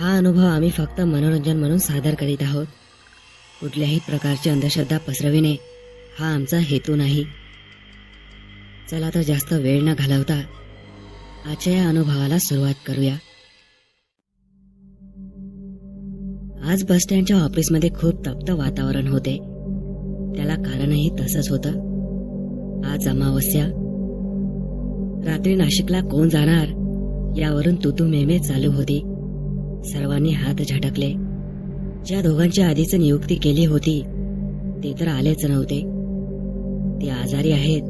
हा अनुभव आम्ही फक्त मनोरंजन म्हणून सादर करीत आहोत. कुठल्याही प्रकारची अंधश्रद्धा पसरविणे हा आमचा हेतू नाही. चला तर जास्त वेळ न घालवता आजच्या या अनुभवाला सुरुवात करूया. आज बसस्टँडच्या ऑफिसमध्ये खूप तप्त वातावरण होते. त्याला कारणही तसंच होतं. आज अमावस्या. रात्री नाशिकला कोण जाणार यावरून तुतू मेमे चालू होती. सर्वांनी हात झटकले. ज्या दोघांची आधीच नियुक्ती केली होती ते तर आलेच नव्हते. ते आजारी आहेत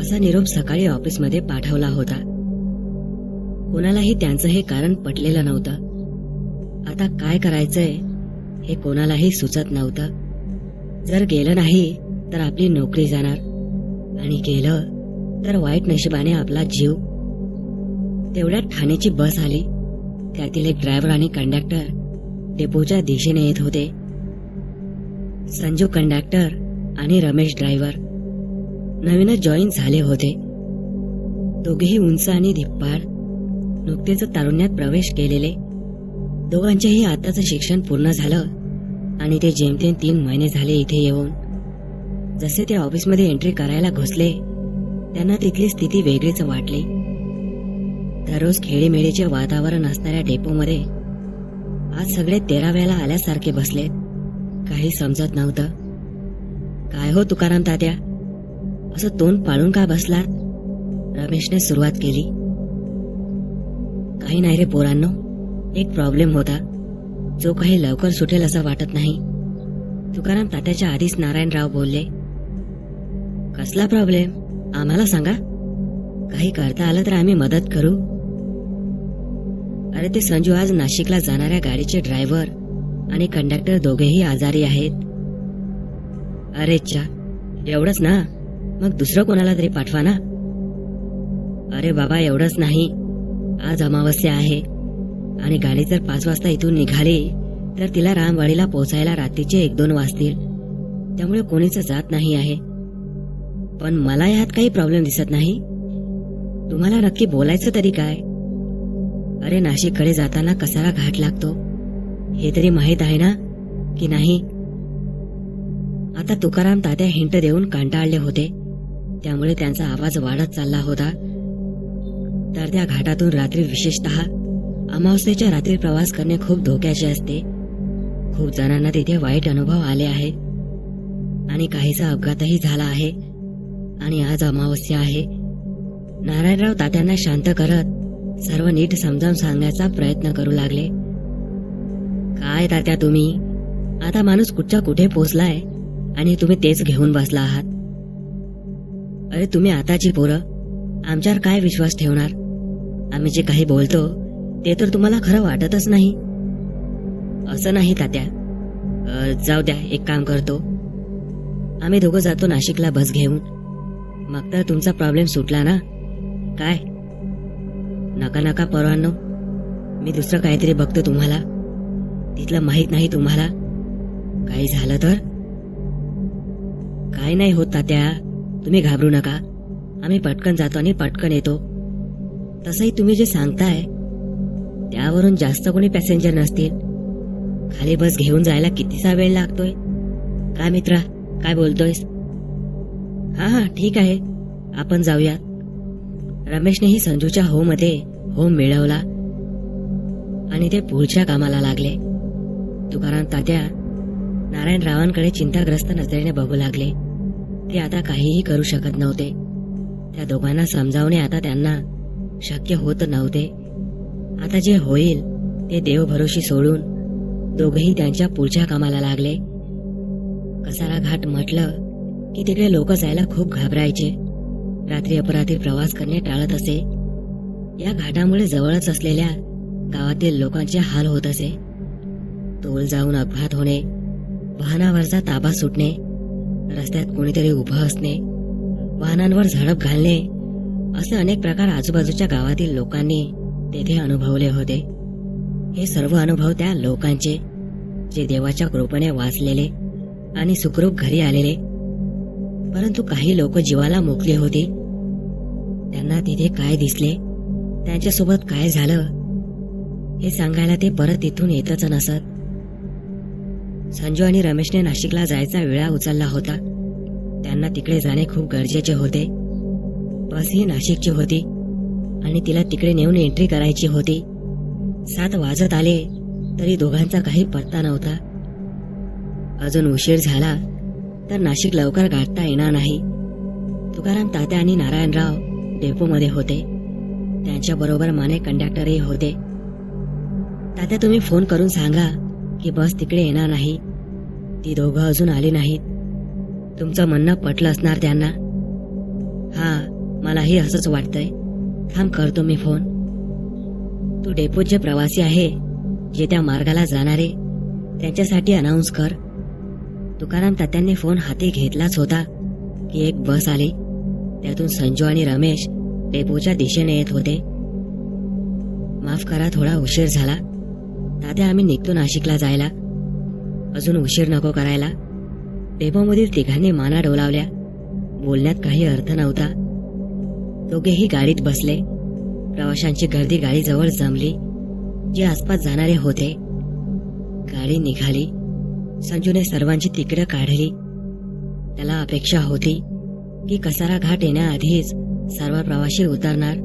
असा निरोप सकाळी ऑफिसमध्ये पाठवला होता. कोणालाही त्यांचं हे कारण पटलेलं नव्हतं. आता काय करायचंय हे कोणालाही सुचत नव्हतं. जर गेलं नाही तर आपली नोकरी जाणार. आणि गेलं तर वाईट नशिबाने आपला जीव. तेवढ्यात ठाण्याची बस आली. त्यातील एक ड्रायव्हर आणि कंडक्टर डेपोच्या दिशेने येत होते. संजू कंडक्टर आणि रमेश ड्रायव्हर नवीनच जॉईन झाले होते. दोघेही उंच आणि धिप्पाड नुकतेच तारुण्यात प्रवेश केलेले. दोघांचेही आताच शिक्षण पूर्ण झालं आणि ते जेमतेम तीन महिने झाले इथे येऊन. जसे ते ऑफिसमध्ये एंट्री करायला घुसले त्यांना तिथली स्थिती वेगळीच वाटली. दररोज खेळीमेळीचे वातावरण असणाऱ्या डेपोमध्ये आज सगळे तेराव्याला आल्यासारखे बसलेत. काही समजत नव्हतं. काय हो तुकाराम तात्या? असं तोंड पाळून का बसलात? रमेशने सुरुवात केली. काही नाही रे पोरांनो एक प्रॉब्लेम होता. जो काही लवकर सुटेल असं वाटत नाही. तुकाराम तात्याच्या आधीच नारायणराव बोलले कसला प्रॉब्लेम आम्हाला सांगा. काही करता आलं तर आम्ही मदत करू. अरे ते संजू आज नाशिकला जाणाऱ्या गाडीचे ड्रायव्हर आणि कंडक्टर दोघेही आजारी आहेत. अरे चा एवढंच ना? मग दुसरं कोणाला तरी पाठवा ना? अरे बाबा एवढंच नाही. आज अमावस्या आहे आणि गाडी जर पाच वाजता इथून निघाली तर तिला रामवाडीला पोहोचायला रात्रीचे एक दोन वाजतील. त्यामुळे कोणीच जात नाही आहे. पण मला यात काही प्रॉब्लेम दिसत नाही. तुम्हाला नक्की बोलायचं तरी काय? अरे नाशिककडे जाताना कसारा घाट लागतो? हे तरी माहीत आहे ना? की नाही? आता तुकाराम तात्या हिंट देऊन कंटाळले होते. त्यामुळे त्यांचा आवाज वाढत चालला होता. तर त्या घाटातून रात्री विशेषतः अमावस्येच्या रात्री प्रवास करणे खूप धोक्याचे असते. खूप जणांना तिथे वाईट अनुभव आले आहे. आणि काहीचा अपघातही झाला आहे. आणि आज अमावस्या आहे. नारायणराव तात्यांना शांत करत सर्व नीट समजावून सांगण्याचा प्रयत्न करू लागले. काय तात्या तुम्ही? आता माणूस कुठच्या कुठे पोचलाय? आणि तुम्ही तेच घेऊन बसला आहात. अरे तुम्ही आताची पोरं? आमच्यावर काय विश्वास ठेवणार? आम्ही जे काही बोलतो ते तर तुम्हाला खरं वाटतच नाही. असं नाही तात्या. जाऊ द्या एक काम करतो. आम्ही दोघं जातो नाशिकला बस घेऊन. मग तर तुमचा प्रॉब्लेम सुटला ना? काय? नका नका परवानो मी दुसरं काहीतरी बघतो तुम्हाला. तिथलं माहीत नाही तुम्हाला. काही झालं तर? काय नाही होत तात्या. तुम्ही घाबरू नका. आम्ही पटकन जातो आणि पटकन येतो. तसंही तुम्ही जे सांगताय त्यावरून जास्त कोणी पॅसेंजर नसतील. खाली बस घेऊन जायला कितीसा वेळ लागतोय? काय मित्रा? काय बोलतोयस? हा हा ठीक आहे. आपण जाऊयात रमेशनेही संजूच्या हो मध्ये होम मिळवला आणि ते पुढच्या कामाला लागले. तुकाराम तात्या नारायणरावांकडे चिंताग्रस्त नजरेने बघू लागले. ते आता काहीही करू शकत नव्हते. त्या दोघांना समजावणे आता त्यांना शक्य होत नव्हते. आता जे होईल ते देवभरोशी सोडून दोघेही त्यांच्या पुढच्या कामाला लागले. कसारा घाट म्हटलं की तिकडे लोक जायला खूप घाबरायचे. रात्री अपरात्री प्रवास करणे टाळत असे. या घाटामुळे जवळच असलेल्या गावातील लोकांचे हाल होत असे. तोल जाऊन अपघात होणे वाहनावरचा ताबा सुटणे रस्त्यात कोणीतरी उभं असणे वाहनांवर झडप घालणे असे अनेक प्रकार आजूबाजूच्या गावातील लोकांनी तेथे अनुभवले होते. हे सर्व अनुभव त्या लोकांचे जे देवाच्या कृपेने वाचलेले आणि सुखरूप घरी आलेले परंतु काही लोक जीवाला मोकले होते. त्यांना तिथे काय दिसले? त्यांच्यासोबत काय झालं? हे सांगायला ते परत तिथून येतच नसत. संजू आणि रमेशने नाशिकला जायचा वेळा उचलला होता. त्यांना तिकडे जाणे खूप गरजेचे होते. बस ही नाशिकची होती आणि तिला तिकडे नेऊन एंट्री करायची होती. सात वाजत आले तरी दोघांचा काही पत्ता नव्हता. अजून उशीर झाला तर नाशिक लवकर गाठता येणार नाही. तुकाराम तात्या आणि नारायणराव डेपोमध्ये होते. त्यांच्याबरोबर माने कंडक्टरही होते. तात्या तुम्ही फोन करून सांगा की बस तिकडे येणार नाही. ती दोघं अजून आली नाहीत. तुमचं म्हणणं पटलं असणार त्यांना. हा मलाही असंच वाटतंय. थांब करतो मी फोन. तू डेपोचे प्रवासी आहे जे त्या मार्गाला जाणारे. त्यांच्यासाठी अनाऊन्स कर. तुकाराम तात्यांनी फोन हाती घेतलाच होता. की एक बस आली. त्यातून संजू आणि रमेश डेपोच्या दिशेने येत होते. माफ करा थोडा उशीर झाला. तात्या आम्ही निघतो नाशिकला जायला. अजून उशीर नको करायला. डेपोमधील तिघांनी माना डोलावल्या. बोलण्यात काही अर्थ नव्हता. दोघेही गाडीत बसले. प्रवाशांची गर्दी गाडीजवळ जमली. जे आसपास जाणारे होते. गाडी निघाली. संजूने सर्वांची तिकडं काढली. त्याला अपेक्षा होती की कसारा घाट येण्याआधीच सर्व प्रवाशी उतरणार.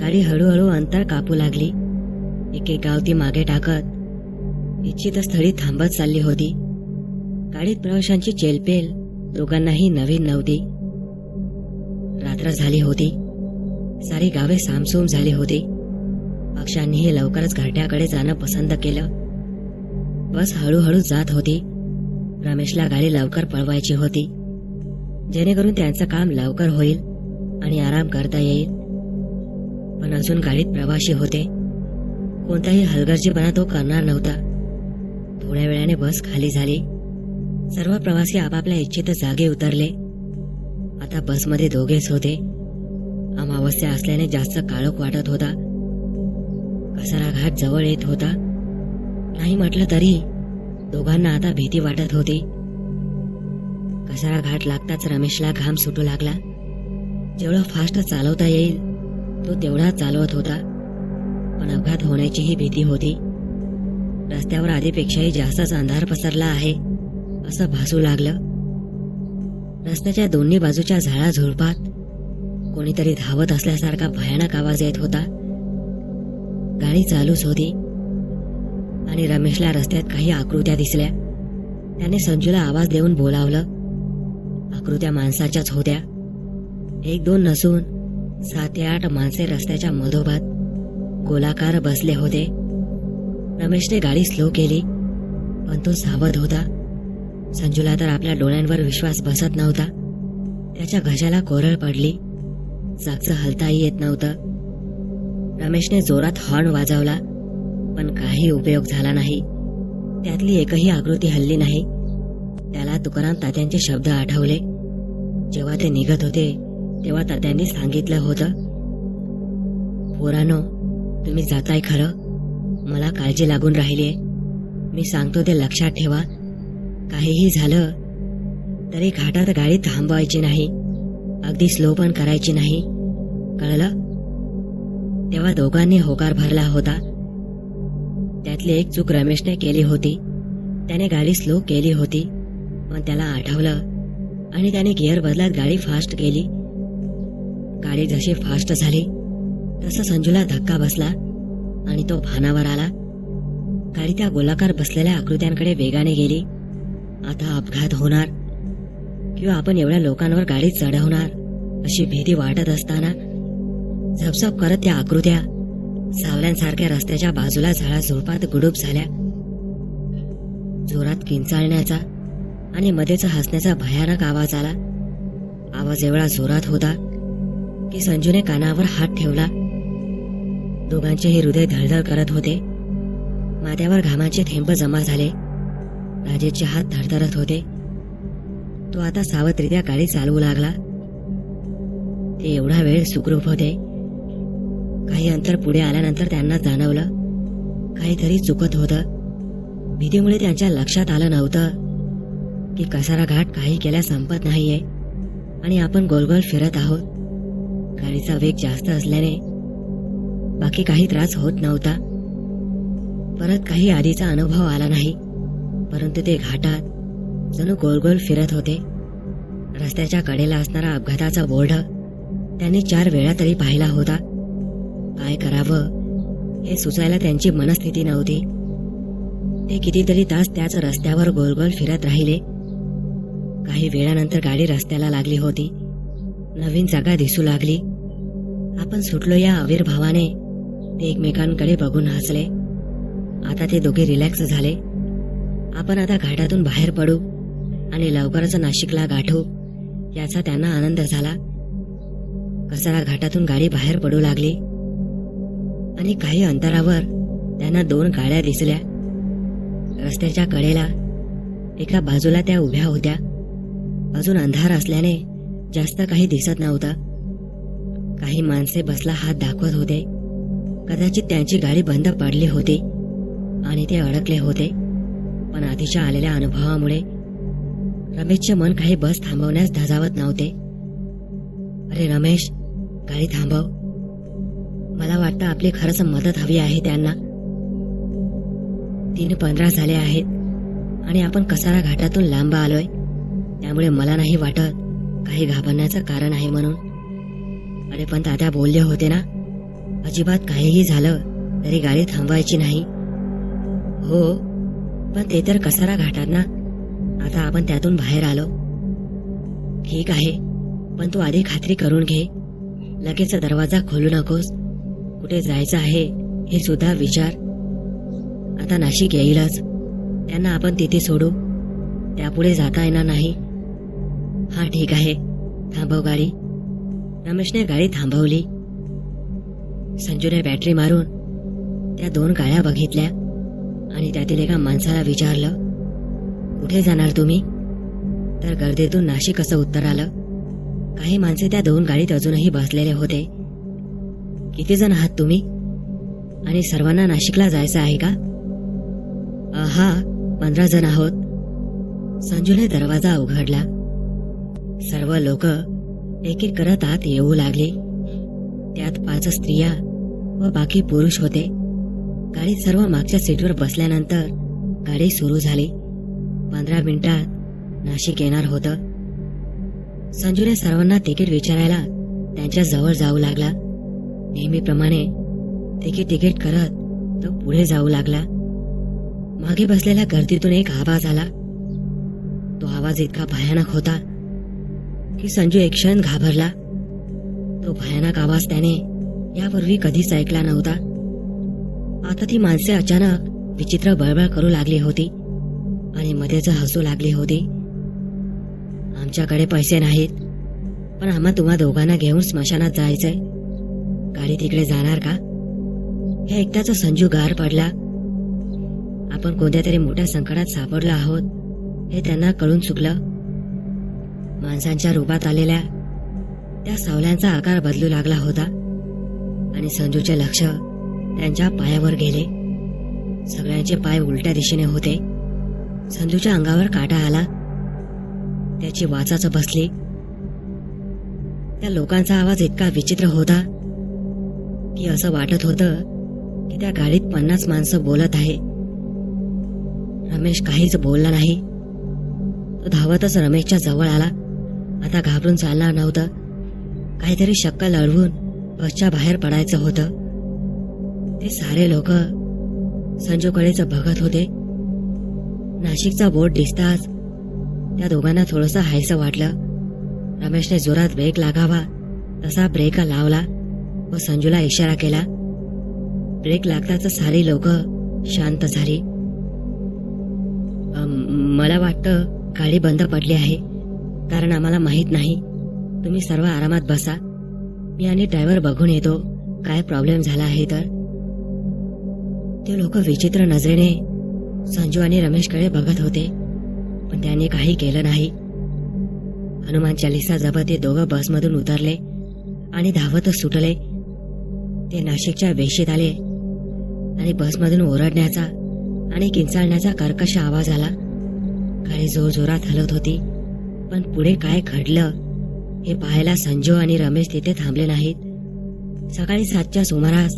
गाडी हळूहळू अंतर कापू लागली. एक एक गाव ती मागे टाकत इच्छित स्थळी थांबत चालली होती. गाडीत प्रवाशांची चेलपेल दोघांनाही नवीन नव्हती. रात्र झाली होती. सारी गावे सामसूम झाली होती. पक्षांनीही लवकरच घाट्याकडे जाणं पसंत केलं. बस हळूहळू जात होती. रमेशला गाडी लवकर पळवायची होती. जेणेकरून त्यांचं काम लवकर होईल आणि आराम करता येईल. पण अजून गाडीत प्रवासी होते. कोणताही हलगर्जीपणा तो करणार नव्हता. थोड्या वेळाने बस खाली झाली. सर्व प्रवासी आपापल्या इच्छित जागे उतरले. आता बसमध्ये दोघेच होते. अमावस्या असल्याने जास्त काळोख वाटत होता. कसारा घाट जवळ येत होता. नाही म्हटलं तरी दोघांना आता भीती वाटत होती. कसारा घाट लागताच रमेशला घाम सुटू लागला. जेवढं फास्ट चालवता येईल तो तेवढा चालवत होता. पण अपघात होण्याचीही भीती होती. रस्त्यावर आधीपेक्षाही जास्तच अंधार पसरला आहे असं भासू लागलं. रस्त्याच्या दोन्ही बाजूच्या झाडा झुडपात कोणीतरी धावत असल्यासारखा भयानक आवाज येत होता. गाडी चालूच होती. आणि रमेशला रस्त्यात काही आकृत्या दिसल्या. त्याने संजूला आवाज देऊन बोलावलं. आकृत्या माणसाच्याच होत्या. एक दोन नसून सात ते आठ माणसे रस्त्याच्या मधोभात गोलाकार बसले होते. रमेशने गाडी स्लो केली पण तो सावध होता. संजूला तर आपल्या डोळ्यांवर विश्वास बसत नव्हता. त्याच्या घशाला कोरळ पडली. जागचं हलताही येत नव्हतं. रमेशने जोरात हॉर्न वाजवला. पण काही उपयोग झाला नाही. त्यातली एकही आकृती हल्ली नाही. त्याला तुकाराम तात्यांचे शब्द आठवले. जेव्हा ते निघत होते तेव्हा तात्यांनी सांगितलं होतं पोरानो तुम्ही जाताय खरं? मला काळजी लागून राहिली मी सांगतो ते लक्षात ठेवा. काहीही झालं तरी घाटात गाडी थांबवायची नाही. अगदी स्लो पण करायची नाही. कळलं? तेव्हा दोघांनी होकार भरला होता. त्यातली एक चूक रमेशने केली होती. त्याने गाडी स्लो केली होती पण त्याला आठवलं आणि त्याने गिअर बदलात गाडी फास्ट केली. गाडी जशी फास्ट झाली तसं संजूला धक्का बसला आणि तो भानावर आला. गाडी त्या गोलाकार बसलेल्या आकृत्यांकडे वेगाने गेली. आता अपघात होणार. किंवा आपण एवढ्या लोकांवर गाडी चढवणार अशी भीती वाटत असताना झपझप करत त्या आकृत्या सावल्यांसारख्या रस्त्याच्या बाजूला झाडा झुडपात गुडूप झाल्या. जोरात किंचाळण्याचा आणि मध्येच हसण्याचा भयानक आवाज आला. आवाज एवढा जोरात होता की संजूने कानावर हात ठेवला. दोघांचेही हृदय धडधड करत होते. माथ्यावर घामाचे थेंब जमा झाले. राजेचे हात धडधडत होते. तो आता सावधरित्या गाडी चालवू लागला. ते एवढा वेळ सुखरूप होते. काही अंतर पुढे आल्यानंतर त्यांना जाणवलं. काहीतरी चुकत होतं. भीतीमुळे त्यांच्या लक्षात आलं नव्हतं की कसारा घाट काही केल्या संपत नाहीये आणि आपण गोलगोल फिरत आहोत. गाडीचा वेग जास्त असल्याने बाकी काही त्रास होत नव्हता. परत काही आधीचा अनुभव आला नाही परंतु ते घाटात जणू गोलगोल फिरत होते. रस्त्याच्या कडेला असणारा अपघाताचा बोर्ड त्यांनी चार वेळा तरी पाहिला होता. काय करावं? हे सुचायला त्यांची मनस्थिती नव्हती. ते कितीतरी तास त्याच रस्त्यावर गोलगोल फिरत राहिले. काही वेळानंतर गाडी रस्त्याला लागली होती. नवीन जागा दिसू लागली. आपण सुटलो या आविर्भावाने ते एकमेकांकडे बघून हसले. आता ते दोघे रिलॅक्स झाले. आपण आता घाटातून बाहेर पडू आणि लवकरच नाशिकला गाठू याचा त्यांना आनंद झाला. कसारा घाटातून गाडी बाहेर पडू लागली. आणि काही अंतरावर त्यांना दोन गाड्या दिसल्या. रस्त्याच्या कडेला एका बाजूला त्या उभ्या होत्या. अजून अंधार असल्याने जास्त काही दिसत नव्हतं. काही माणसे बसला हात दाखवत होते. कदाचित त्यांची गाडी बंद पडली होती आणि ते अडकले होते. पण आधीच्या आलेल्या अनुभवामुळे रमेशचे मन काही बस थांबवण्यास धजावत नव्हते. अरे रमेश गाडी थांबव. मला वाटतं आपली खरंच मदत हवी आहे त्यांना. तीन पंधरा झाले आहेत आणि आपण कसारा घाटातून लांब आलोय. त्यामुळे मला नाही वाटत काही घाबरण्याचं कारण आहे म्हणून. अरे पण तात्या बोलले होते ना अजिबात काहीही झालं तरी गाडी थांबवायची नाही. हो पण ते तर कसारा घाटात ना. आता आपण त्यातून बाहेर आलो. ठीक आहे पण तू आधी खात्री करून घे. लगेच दरवाजा खोलू नकोस. कुठे जायचं आहे हे सुद्धा विचार. आता नाशिक येईलच. त्यांना आपण तिथे सोडू. त्यापुढे जाता येणार नाही. हा ठीक आहे. थांबव गाडी. रमेशने गाडी थांबवली. संजूने बॅटरी मारून त्या दोन गाड्या बघितल्या आणि त्यातील एका माणसाला विचारलं कुठे जाणार तुम्ही? तर गर्दीतून नाशिक असं उत्तर आलं. काही माणसे त्या दोन गाडीत अजूनही बसलेले होते. किती जण आहात तुम्ही? आणि सर्वांना नाशिकला जायचं आहे का? आहा हा पंधरा जण आहोत. संजूने दरवाजा उघडला. सर्व लोक एक एक करत आत येऊ लागले. त्यात पाच स्त्रिया व बाकी पुरुष होते. गाडी सर्व मागच्या सीटवर बसल्यानंतर गाडी सुरू झाली. पंधरा मिनिटात नाशिक येणार होतं. संजूने सर्वांना तिकीट विचारायला त्यांच्या जवळ जाऊ लागला. नेहमीप्रमाणे तिकीट तिकीट करत तो पुढे जाऊ लागला. मागे बसलेल्या गर्दीतून एक आवाज आला. तो आवाज इतका भयानक होता की संजू एक क्षण घाबरला. तो भयानक आवाज त्याने यापूर्वी कधीच ऐकला नव्हता. आता ती माणसे अचानक विचित्र बळबळ करू लागली होती आणि मध्येच हसू लागली होती. आमच्याकडे पैसे नाहीत पण आम्हा तुम्हा दोघांना घेऊन स्मशानात जायचंय. गाडी तिकडे जाणार का? हे ऐकताच संजू गार पडला. आपण कोणत्या तरी मोठ्या संकटात सापडलो आहोत हे त्यांना कळून चुकलं. माणसांच्या रूपात आलेल्या त्या सावल्यांचा आकार बदलू लागला होता आणि संजूचे लक्ष त्यांच्या पायावर गेले. सगळ्यांचे पाय उलट्या दिशेने होते. संजूच्या अंगावर काटा आला. त्याची वाचाच बसली. त्या लोकांचा आवाज इतका विचित्र होता. की असं वाटत होतं की त्या गाडीत पन्नास माणसं बोलत आहे. रमेश काहीच बोलला नाही. तो धावतच रमेशच्या जवळ आला. आता घाबरून चालणार नव्हतं. काहीतरी शक्क लढवून बसच्या बाहेर पडायचं होतं. ते सारे लोक संजूकडेच बघत होते. नाशिकचा बोट दिसताच त्या दोघांना थोडंसं हायसं वाटलं. रमेशने जोरात ब्रेक लागावा तसा ब्रेक लावला. व संजूला इशारा केला. ब्रेक लागताच सारी लोक शांत झाली. मला वाटतं गाडी बंद पडली आहे. कारण आम्हाला माहीत नाही. तुम्ही सर्व आरामात बसा. मी आणि ड्रायव्हर बघून येतो काय प्रॉब्लेम झाला आहे तर. ते लोक विचित्र नजरेने संजू आणि रमेशकडे बघत होते. पण त्याने काही केलं नाही. हनुमान चालिसा जवळ ते दोघं बसमधून उतरले आणि धावतच सुटले. ते नाशिकच्या वेशीत आले. आणि बसमधून ओरडण्याचा आणि किंचाळण्याचा कर्कश आवाज आला. गाडी जोरजोरात हलत होती. पण पुढे काय घडलं हे पाहायला संजू आणि रमेश तिथे थांबले नाहीत. सकाळी सातच्या सुमारास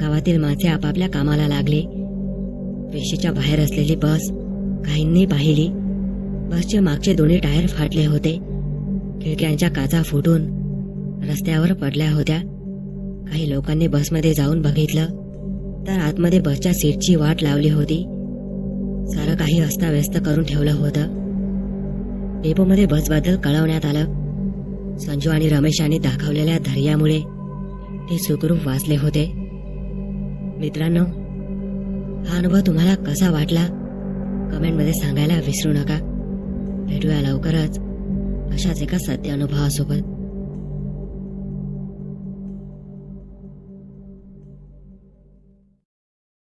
गावातील माणसे आपापल्या कामाला लागले. वेशीच्या बाहेर असलेली बस काहींनी पाहिली. बसचे मागचे दोन्ही टायर फाटले होते. खिडक्यांच्या काचा फुटून रस्त्यावर पडल्या होत्या. काही लोकांनी बसमध्ये जाऊन बघितलं तर आतमध्ये बसच्या सीटची वाट लावली होती. सारं काही अस्ताव्यस्त करून ठेवलं होतं. डेपोमध्ये बसबद्दल कळवण्यात आलं. संजू आणि रमेशांनी दाखवलेल्या धैर्यामुळे ते सुखरूप वाचले होते. मित्रांनो हा अनुभव तुम्हाला कसा वाटला? कमेंटमध्ये सांगायला विसरू नका. भेटूया लवकरच अशाच एका सत्य अनुभवासोबत